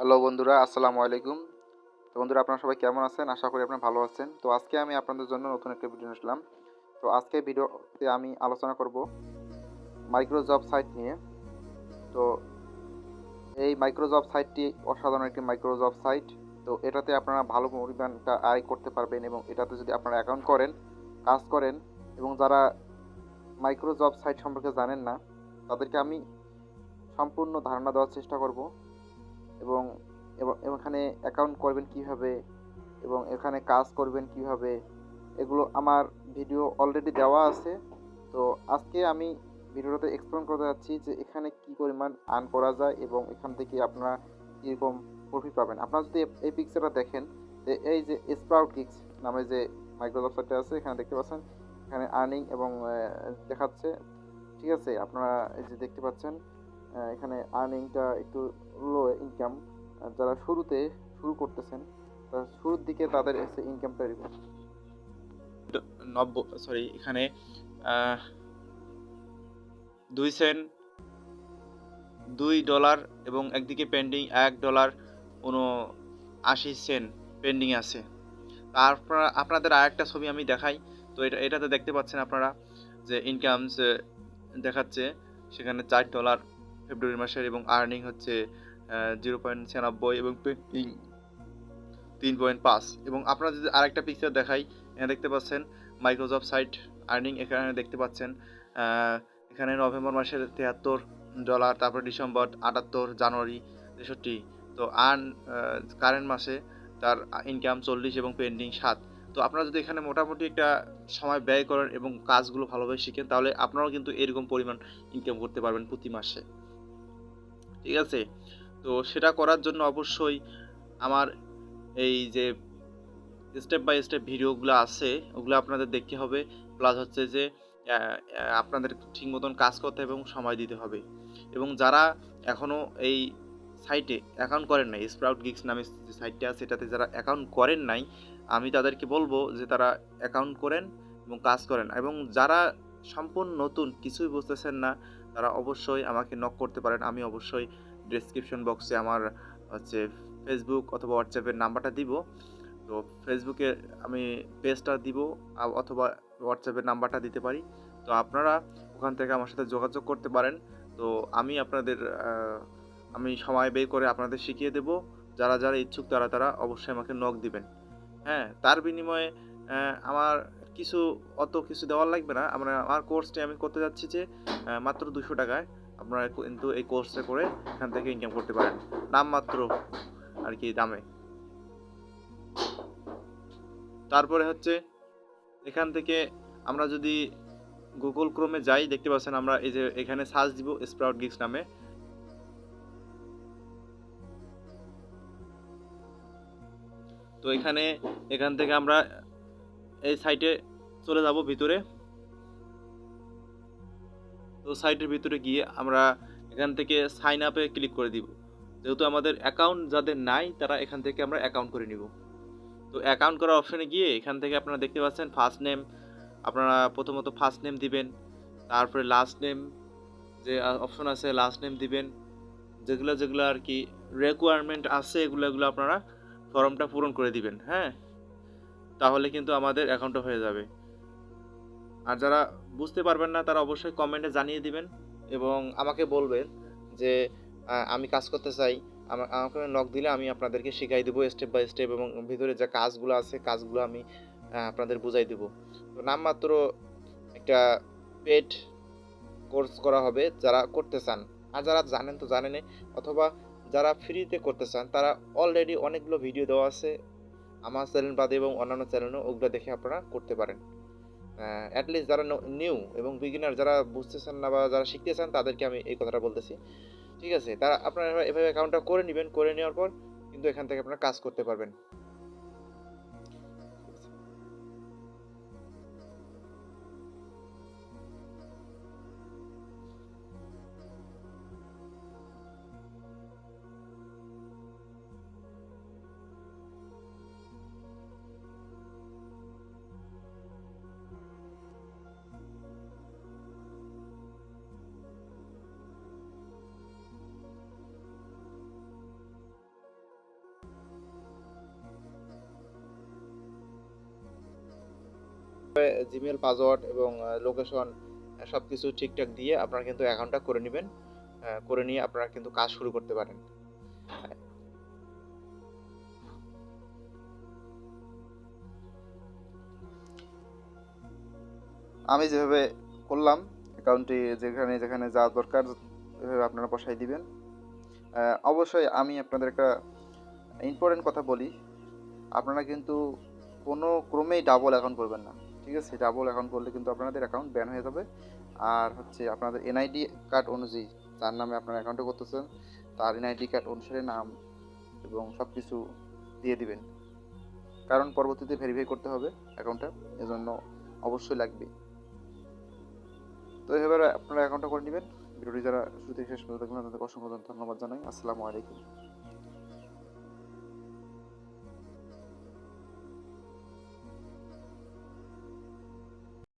Hello বন্ধুরা, আসসালামু আলাইকুম। তো বন্ধুরা, আপনারা সবাই কেমন আছেন? আশা করি আপনারা ভালো আছেন। তো আজকে আমি আপনাদের জন্য নতুন একটা ভিডিও নিয়ে আসলাম। তো আজকে ভিডিওতে আমি আলোচনা করব মাইক্রোজব সাইট নিয়ে। তো এই মাইক্রোজব সাইটটি অসাধারণ একটি মাইক্রোজব সাইট। তো এটাতে আপনারা ভালো পরিমাণটা আয় করতে পারবেন এবং এটাতে যদি আপনারা অ্যাকাউন্ট করেন, কাজ করেন এবং যারা মাইক্রোজব সাইট সম্পর্কে জানেন না, তাদেরকে আমি সম্পূর্ণ ধারণা দেওয়ার চেষ্টা করব। এবং এখানে অ্যাকাউন্ট করবেন কীভাবে এবং এখানে কাজ করবেন কীভাবে, এগুলো আমার ভিডিও অলরেডি দেওয়া আছে। তো আজকে আমি ভিডিওটাতে এক্সপ্লেন করতে যাচ্ছি যে এখানে কি পরিমাণ আর্ন করা যায় এবং এখান থেকে আপনারা কীরকম প্রফিট পাবেন। আপনারা যদি এই পিকচারটা দেখেন যে এই যে স্প্রাউট কিক্স নামে যে মাইক্রোসফট সাইটটা আছে, এখানে দেখতে পাচ্ছেন, এখানে আর্নিং এবং দেখাচ্ছে। ঠিক আছে, আপনারা এই যে দেখতে পাচ্ছেন এখানে আর্নিংটা একটু লো ইনকাম যারা শুরুতে শুরু করতেছেন তারা শুরুর দিকে তাদের এসে ইনকামটা এরকম নব্বই সরি এখানে দুই সেন্ট দুই ডলার এবং একদিকে পেন্ডিং এক ডলার উনআশি সেন্ট পেন্ডিং আছে। তারপর আপনাদের আরেকটা ছবি আমি দেখাই। তো এটা, এটাতে দেখতে পাচ্ছেন আপনারা যে ইনকামস দেখাচ্ছে। সেখানে চার ডলার ফেব্রুয়ারি মাসের এবং আর্নিং হচ্ছে জিরো পয়েন্ট ছিয়ানব্বই এবং পেন্ডিং তিন পয়েন্ট পাঁচ। এবং আপনারা যদি আরেকটা পিকচার দেখাই, এখানে দেখতে পাচ্ছেন মাইক্রোসফট সাইট আর্নিং এখানে দেখতে পাচ্ছেন এখানে নভেম্বর মাসের তিয়াত্তর ডলার তারপর ডিসেম্বর আটাত্তর, জানুয়ারি তেষট্টি। তো আর্ন কারেন্ট মাসে তার ইনকাম চল্লিশ এবং পেন্ডিং সাত। তো আপনারা যদি এখানে মোটামুটি একটা সময় ব্যয় করেন এবং কাজগুলো ভালোভাবে শিখেন, তাহলে আপনারাও কিন্তু এরকম পরিমাণ ইনকাম করতে পারবেন প্রতি মাসে। ঠিক আছে? তো সেটা করার জন্য অবশ্যই আমার এই যে স্টেপ বাই স্টেপ ভিডিওগুলো আছে, ওগুলো আপনাদের দেখতে হবে। প্লাস হচ্ছে যে আপনাদের ঠিক মতন কাজ করতে হবে এবং সময় দিতে হবে। এবং যারা এখনও এই সাইটে অ্যাকাউন্ট করেন নাই স্প্রাউট গিক্স নামে যে সাইটটা আছে এটাতে যারা অ্যাকাউন্ট করেন নাই, আমি তাদেরকে বলব যে তারা অ্যাকাউন্ট করেন এবং কাজ করেন। এবং যারা সম্পূর্ণ নতুন, কিছুই বুঝতেছেন না তারা অবশ্যই আমাকে নক করতে পারেন। আমি অবশ্যই ডিসক্রিপশন বক্সে আমার হচ্ছে ফেসবুক অথবা হোয়াটসঅ্যাপের নাম্বারটা দিব। তো ফেসবুকে আমি পেজটা দিব অথবা হোয়াটসঅ্যাপের নাম্বারটা দিতে পারি। তো আপনারা ওখান থেকে আমার সাথে যোগাযোগ করতে পারেন। তো আমি আপনাদের আমি সময় বের করে আপনাদের শিখিয়ে দেব। যারা যারা ইচ্ছুক তারা তারা অবশ্যই আমাকে নক দিবেন। হ্যাঁ তার বিনিময়ে আমার কিছু অত কিছু দেওয়ার লাগবে না। আমরা আমার কোর্সটি আমি করতে যাচ্ছি যে মাত্র দুশো টাকায় আপনারা কিন্তু এই কোর্সটা করে এখান থেকে ইনকাম করতে পারেন। নামমাত্র আর কি দামে। তারপরে হচ্ছে এখান থেকে আমরা যদি গুগল ক্রোমে যাই, দেখতে পাচ্ছেন আমরা এই যে এখানে সার্চ দিব স্প্রাউট গিক্স নামে। তো এখানে এখান থেকে আমরা এই সাইটে চলে যাব ভিতরে। তো সাইটের ভিতরে গিয়ে আমরা এখান থেকে সাইন আপে ক্লিক করে দিব। যেহেতু আমাদের অ্যাকাউন্ট যাদের নাই, তারা এখান থেকে আমরা অ্যাকাউন্ট করে নিব। তো অ্যাকাউন্ট করার অপশানে গিয়ে এখান থেকে আপনারা দেখতে পাচ্ছেন ফার্স্ট নেম আপনারা প্রথমত ফার্স্ট নেম দিবেন, তারপরে লাস্ট নেম যে অপশন আছে লাস্ট নেম দিবেন, যেগুলো যেগুলো আর কি রেকোয়ারমেন্ট আছে, এগুলো এগুলো আপনারা ফর্মটা পূরণ করে দিবেন হ্যাঁ? তাহলে কিন্তু আমাদের অ্যাকাউন্টটা হয়ে যাবে। আর যারা বুঝতে পারবেন না, তারা অবশ্যই কমেন্টে জানিয়ে দিবেন এবং আমাকে বলবেন যে আমি কাজ করতে চাই। আমা- আমাকে নক দিলে আমি আপনাদেরকে শিখাই দেবো স্টেপ বাই স্টেপ এবং ভিতরে যে কাজগুলো আছে, কাজগুলো আমি আপনাদের বুঝাই দেবো। তো নামমাত্র একটা পেড কোর্স করা হবে যারা করতে চান। আর যারা জানেন তো জানেনই, অথবা যারা ফ্রিতে করতে চান, তারা অলরেডি অনেকগুলো ভিডিও দেওয়া আছে। আমার চ্যানেল বাদে এবং অন্যান্য চ্যানেলও ওগুলো দেখে আপনারা করতে পারেন। অ্যাটলিস্ট যারা নিউ এবং বিগিনার যারা বুঝতেছেন না বা যারা শিখতে চান তাদেরকে আমি এই কথাটা বলতেছি। ঠিক আছে? তারা আপনারা এভাবে- অ্যাকাউন্টটা করে নেবেন, করে নেওয়ার পর কিন্তু এখান থেকে আপনারা কাজ করতে পারবেন। জিমেল পাসওয়ার্ড এবং লোকেশন সব কিছু ঠিকঠাক দিয়ে আপনারা কিন্তু অ্যাকাউন্টটা করে নেবেন। করে নিয়ে আপনারা কিন্তু কাজ শুরু করতে পারেন। আমি যেভাবে করলাম অ্যাকাউন্টে যেখানে যেখানে যা দরকার এভাবে আপনারা বসাই দিবেন। অবশ্যই আমি আপনাদের একটা ইম্পর্টেন্ট কথা বলি। আপনারা কিন্তু কোনো ক্রমেই ডাবল অ্যাকাউন্ট করবেন না। ঠিক আছে ডাবল অ্যাকাউন্ট করলে কিন্তু আপনাদের অ্যাকাউন্ট ব্যান হয়ে যাবে। আর হচ্ছে আপনাদের এনআইডি কার্ড অনুযায়ী তার নামে আপনার অ্যাকাউন্টে করতেছেন। তার এনআইডি কার্ড অনুসারে নাম এবং সব কিছু দিয়ে দিবেন। কারণ পরবর্তীতে ভেরিফাই করতে হবে অ্যাকাউন্টটা এজন্য অবশ্যই লাগবে। তো এভাবে আপনারা অ্যাকাউন্টটা করে নেবেন। ভিডিওটি যারা শুরু থেকে শেষ পর্যন্ত দেখবেন তাদেরকে অসংখ্য ধন্যবাদ জানাই। আসসালামু আলাইকুম।